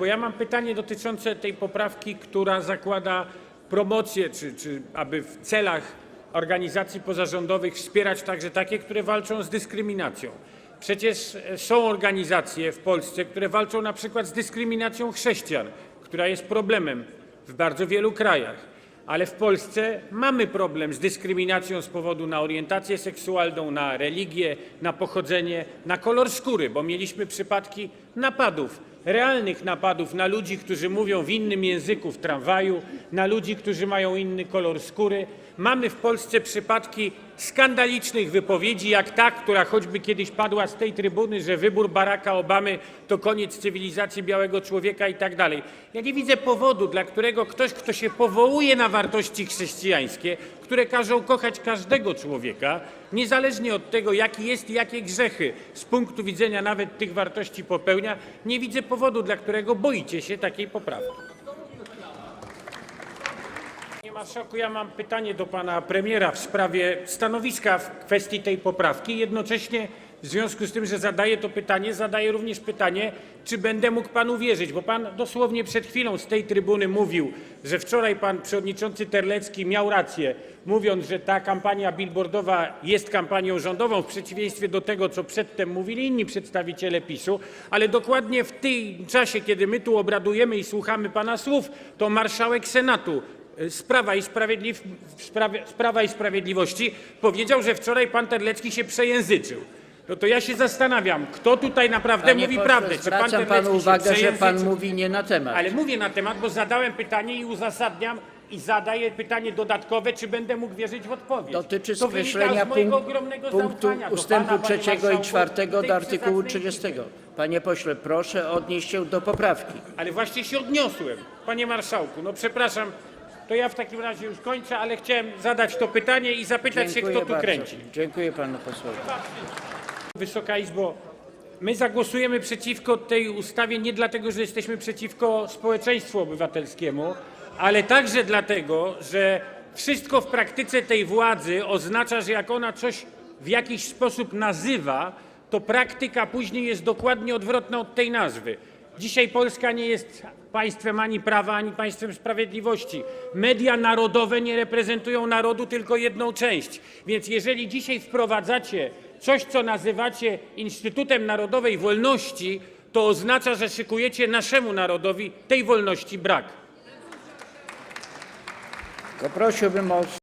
bo ja mam pytanie dotyczące tej poprawki, która zakłada promocję, czy, czy aby w celach organizacji pozarządowych wspierać także takie, które walczą z dyskryminacją. Przecież e, są organizacje w Polsce, które walczą na przykład z dyskryminacją chrześcijan, która jest problemem w bardzo wielu krajach. Ale w Polsce mamy problem z dyskryminacją z powodu na orientację seksualną, na religię, na pochodzenie, na kolor skóry, bo mieliśmy przypadki napadów, realnych napadów na ludzi, którzy mówią w innym języku w tramwaju, na ludzi, którzy mają inny kolor skóry. Mamy w Polsce przypadki skandalicznych wypowiedzi, jak ta, która choćby kiedyś padła z tej trybuny, że wybór Baracka Obamy to koniec cywilizacji białego człowieka i tak dalej. Ja nie widzę powodu, dla którego ktoś, kto się powołuje na wartości chrześcijańskie, które każą kochać każdego człowieka, niezależnie od tego, jaki jest i jakie grzechy z punktu widzenia nawet tych wartości popełnia, nie widzę powodu, dla którego boicie się takiej poprawki. Panie marszałku, ja mam pytanie do pana premiera w sprawie stanowiska w kwestii tej poprawki. Jednocześnie w związku z tym, że zadaję to pytanie, zadaję również pytanie, czy będę mógł panu wierzyć, bo pan dosłownie przed chwilą z tej trybuny mówił, że wczoraj pan przewodniczący Terlecki miał rację, mówiąc, że ta kampania billboardowa jest kampanią rządową, w przeciwieństwie do tego, co przedtem mówili inni przedstawiciele PiSu, ale dokładnie w tym czasie, kiedy my tu obradujemy i słuchamy pana słów, to marszałek Senatu z Prawa i, Sprawiedliw... z Prawa i Sprawiedliwości powiedział, że wczoraj pan Terlecki się przejęzyczył. No to ja się zastanawiam, kto tutaj naprawdę Panie mówi pośle, prawdę. Czy pan zwracam Terlecki panu się uwagę, że pan przejęzyczył? mówi nie na temat. Ale mówię na temat, bo zadałem pytanie i uzasadniam i zadaję pytanie dodatkowe, czy będę mógł wierzyć w odpowiedź. Dotyczy To wynika skreślenia z mojego ogromnego punktu zaufania do ustępu pana, panie trzeciego i marszałku, czwartego tej do artykułu przesadnej 30. Izby. Panie pośle, proszę odnieść się do poprawki. Ale właśnie się odniosłem, panie marszałku. No przepraszam, to ja w takim razie już kończę, ale chciałem zadać to pytanie i zapytać się, kto tu bardzo. kręci. Dziękuję panu posłowi. Wysoka Izbo, my zagłosujemy przeciwko tej ustawie nie dlatego, że jesteśmy przeciwko społeczeństwu obywatelskiemu, ale także dlatego, że wszystko w praktyce tej władzy oznacza, że jak ona coś w jakiś sposób nazywa, to praktyka później jest dokładnie odwrotna od tej nazwy. Dzisiaj Polska nie jest państwem ani prawa, ani państwem sprawiedliwości. Media narodowe nie reprezentują narodu, tylko jedną część. Więc jeżeli dzisiaj wprowadzacie coś, co nazywacie Instytutem Narodowej Wolności, to oznacza, że szykujecie naszemu narodowi tej wolności brak. Tylko prosiłbym o